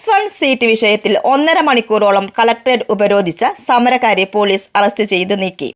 Plus one seat വിഷയത്തിൽ ഒന്നര മണിക്കൂറോളം കളക്ടറേറ്റ് ഉപരോധിച്ച സമരക്കാരെ പോലീസ് അറസ്റ്റ് ചെയ്ത് നീക്കി.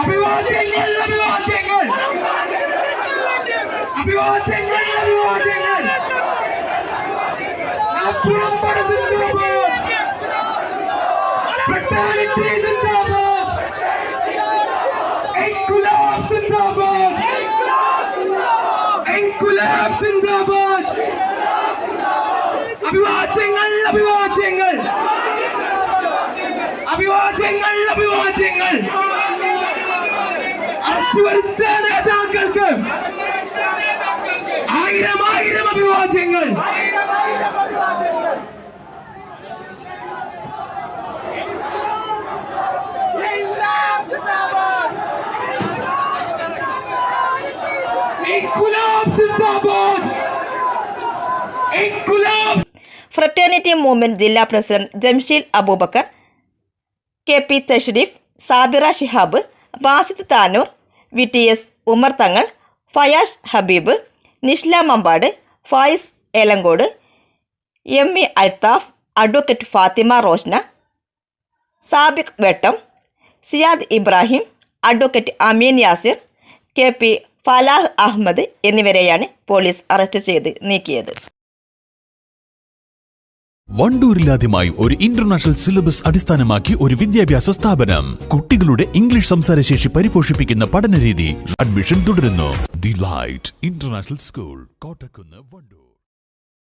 അഭിവാദ്യങ്ങൾ അഭിവാദ്യങ്ങൾ. അഭിവാദ്യങ്ങൾ അഭിവാദ്യങ്ങൾ. അപ്പുറം പടതുണ്ടാവും പ്രധാനമന്ത്രി സിന്ദാബാദ് ഇൻകുലാബ് സിന്ദാബാദ് ഇൻകുലാബ് സിന്ദാബാദ് അഭിവാദ്യങ്ങൾ അഭിവാദ്യങ്ങൾ അഭിവാദ്യങ്ങൾ അഭിവാദ്യങ്ങൾ അറസ്റ്റ് വരുത്ത നേതാക്കൾക്ക് ആയിരം ആയിരം അഭിവാദ്യങ്ങൾ! ഫ്രറ്റേണിറ്റി മൂവ്മെന്റ് ജില്ലാ president Jamsheel Abubacker K P Thashreef Sabira Shihab Basid Tanur V T S Umar Thangal Fayas Habeeb Nishla Mampad Fayis Elankode M E Althaf advocate Fathima Roshna Sabiq Vettam Siyad Ibrahim advocate Ameen Yasir K P Falah Ahmed എന്നിവരെയാണ് police arrest ചെയ്ത് നീക്കിയത്. വണ്ടൂരിലാദ്യമായി ഒരു international syllabus അടിസ്ഥാനമാക്കി ഒരു വിദ്യാഭ്യാസ സ്ഥാപനം. കുട്ടികളുടെ English സംസാരശേഷി പരിപോഷിപ്പിക്കുന്ന പഠന രീതി അഡ്മിഷൻ തുടരുന്നു. The light international school Kottakkunnu Wandoor.